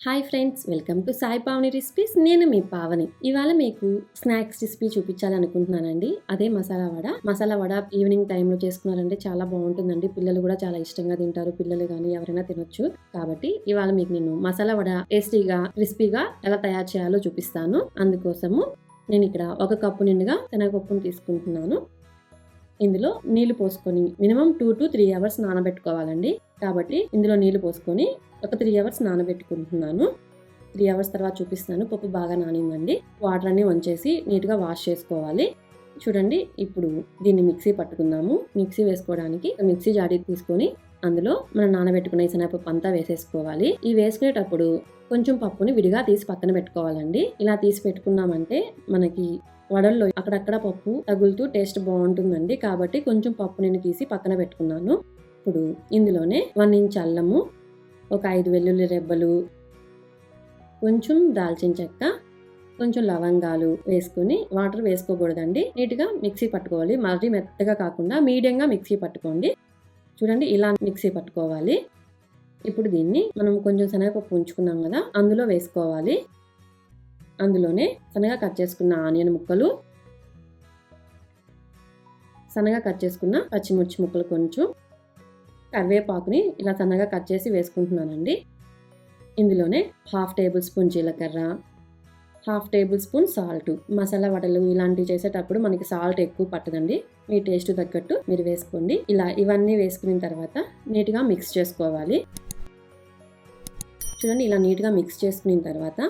Hi friends welcome to Sai Pavani recipes. నేను మీ పావని. ఇవాళ మీకు స్నాక్స్ రెసిపీ చూపించాలనుకుంటున్నానండి. అదే మసాలా వడ. మసాలా వడ ఈవినింగ్ టైంలో చేసుకున్నారంటే చాలా బాగుంటుందండి. పిల్లలు కూడా చాలా ఇష్టంగా తింటారు. పిల్లలు కానీ ఎవరైనా తినొచ్చు. కాబట్టి ఇవాళ మీకు నేను మసాలా వడ టేస్టీగా క్రిస్పీగా ఎలా తయారు చేయాలో చూపిస్తాను. అందుకోసము నేను ఇక్కడ ఒక కప్పు నిండుగా శనగపప్పును తీసుకుంటున్నాను. ఇందులో నీళ్ళు పోసుకొని minimum two to three hours నానబెట్టుకోవాలండి. కాబట్టి ఇందులో నీళ్ళు పోసుకొని ఒక త్రీ అవర్స్ నానబెట్టుకుంటున్నాను. త్రీ అవర్స్ తర్వాత చూపిస్తాను పప్పు బాగా నానిందండి. వాటర్ అన్ని వంచేసి నీట్గా వాష్ చేసుకోవాలి. చూడండి ఇప్పుడు దీన్ని మిక్సీ పట్టుకుందాము. మిక్సీ వేసుకోవడానికి మిక్సీ జాడీ తీసుకొని అందులో మనం నానబెట్టుకున్న ఈ శనగపప్పు అంతా వేసేసుకోవాలి. ఈ వేసుకునేటప్పుడు కొంచెం పప్పుని విడిగా తీసి పక్కన పెట్టుకోవాలండి. ఇలా తీసి పెట్టుకున్నామంటే మనకి వడల్లో అక్కడక్కడ పప్పు తగులుతూ టేస్ట్ బాగుంటుందండి. కాబట్టి కొంచెం పప్పు నేను తీసి పక్కన పెట్టుకున్నాను. ఇప్పుడు ఇందులోనే వన్ ఇంచ్ అల్లము ఒక ఐదు వెల్లుల్లి రెబ్బలు కొంచెం దాల్చిన చెక్క కొంచెం లవంగాలు వేసుకుని వాటర్ వేసుకోకూడదండి. నీట్గా మిక్సీ పట్టుకోవాలి. మరీ మెత్తగా కాకుండా మీడియంగా మిక్సీ పట్టుకోండి. చూడండి ఇలా మిక్సీ పట్టుకోవాలి. ఇప్పుడు దీన్ని మనం కొంచెం శనగపప్పు ఉంచుకున్నాం కదా అందులో వేసుకోవాలి. అందులోనే సన్నగా కట్ చేసుకున్న ఆనియన్ ముక్కలు సన్నగా కట్ చేసుకున్న పచ్చిమిర్చి ముక్కలు కొంచెం కరివేపాకుని ఇలా సన్నగా కట్ చేసి వేసుకుంటున్నానండి. ఇందులోనే హాఫ్ టేబుల్ స్పూన్ జీలకర్ర half tablespoon salt masala వడలు ఇలాంటివి చేసేటప్పుడు మనకి సాల్ట్ ఎక్కువ పట్టదండి. మీ టేస్ట్ తగ్గట్టు మీరు వేసుకోండి. ఇలా ఇవన్నీ వేసుకున్న తర్వాత నీట్గా మిక్స్ చేసుకోవాలి. చూడండి ఇలా నీట్గా మిక్స్ చేసుకున్న తర్వాత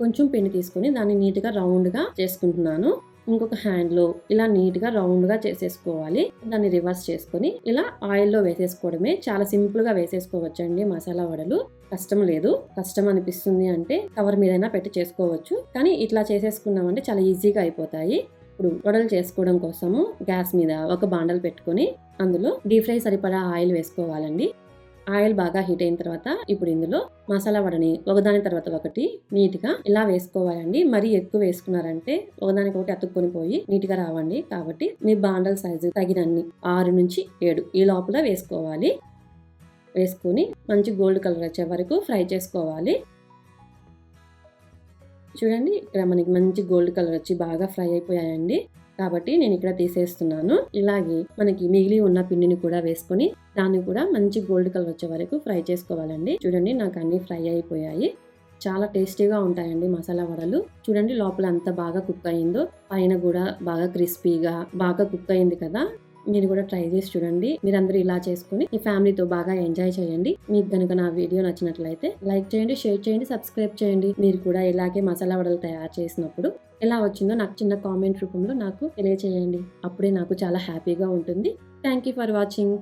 కొంచెం పిండి తీసుకొని దాన్ని నీట్గా రౌండ్గా చేసుకుంటున్నాను. ఇంకొక హ్యాండ్లో ఇలా నీట్గా రౌండ్గా చేసేసుకోవాలి. దాన్ని రివర్స్ చేసుకొని ఇలా ఆయిల్లో వేసేసుకోవడమే. చాలా సింపుల్గా వేసేసుకోవచ్చండి మసాలా వడలు. కష్టం లేదు. కష్టం అనిపిస్తుంది అంటే కవర్ మీదైనా పెట్టి చేసుకోవచ్చు. కానీ ఇట్లా చేసేసుకున్నామంటే చాలా ఈజీగా అయిపోతాయి. ఇప్పుడు వడలు చేసుకోవడం కోసము గ్యాస్ మీద ఒక బాండలు పెట్టుకొని అందులో డీప్ ఫ్రై సరిపడా ఆయిల్ వేసుకోవాలండి. ఆయిల్ బాగా హీట్ అయిన తర్వాత ఇప్పుడు ఇందులో మసాలా వడని ఒకదాని తర్వాత ఒకటి నీట్గా ఇలా వేసుకోవాలండి. మరీ ఎక్కువ వేసుకున్నారంటే ఒకదానికి ఒకటి అతుక్కొని పోయి నీట్గా రావండి. కాబట్టి మీ బాండల్ సైజు తగినన్ని ఆరు నుంచి ఏడు ఈ లోపల వేసుకోవాలి. వేసుకొని మంచి గోల్డ్ కలర్ వచ్చే వరకు ఫ్రై చేసుకోవాలి. చూడండి ఇక్కడ మనకి మంచి గోల్డ్ కలర్ వచ్చి బాగా ఫ్రై అయిపోయాయండి. కాబట్టి నేను ఇక్కడ తీసేస్తున్నాను. ఇలాగే మనకి మిగిలి ఉన్న పిండిని కూడా వేసుకొని దాన్ని కూడా మంచి గోల్డ్ కలర్ వచ్చే వరకు ఫ్రై చేసుకోవాలండి. చూడండి నాకు అన్ని ఫ్రై అయిపోయాయి. చాలా టేస్టీగా ఉంటాయండి మసాలా వడలు. చూడండి లోపల అంత బాగా కుక్ అయిందో పైన కూడా బాగా క్రిస్పీగా బాగా కుక్ అయింది కదా. మీరు కూడా ట్రై చేసి చూడండి. మీరందరూ ఇలా చేసుకుని మీ ఫ్యామిలీతో బాగా ఎంజాయ్ చేయండి. మీకు కనుక నా వీడియో నచ్చినట్లయితే లైక్ చేయండి షేర్ చేయండి సబ్స్క్రైబ్ చేయండి. మీరు కూడా ఇలాగే మసాలా వడలు తయారు చేసినప్పుడు ఎలా వచ్చిందో నాకు చిన్న కామెంట్ రూపంలో నాకు తెలియచేయండి. అప్పుడే నాకు చాలా హ్యాపీగా ఉంటుంది. Thank you for watching.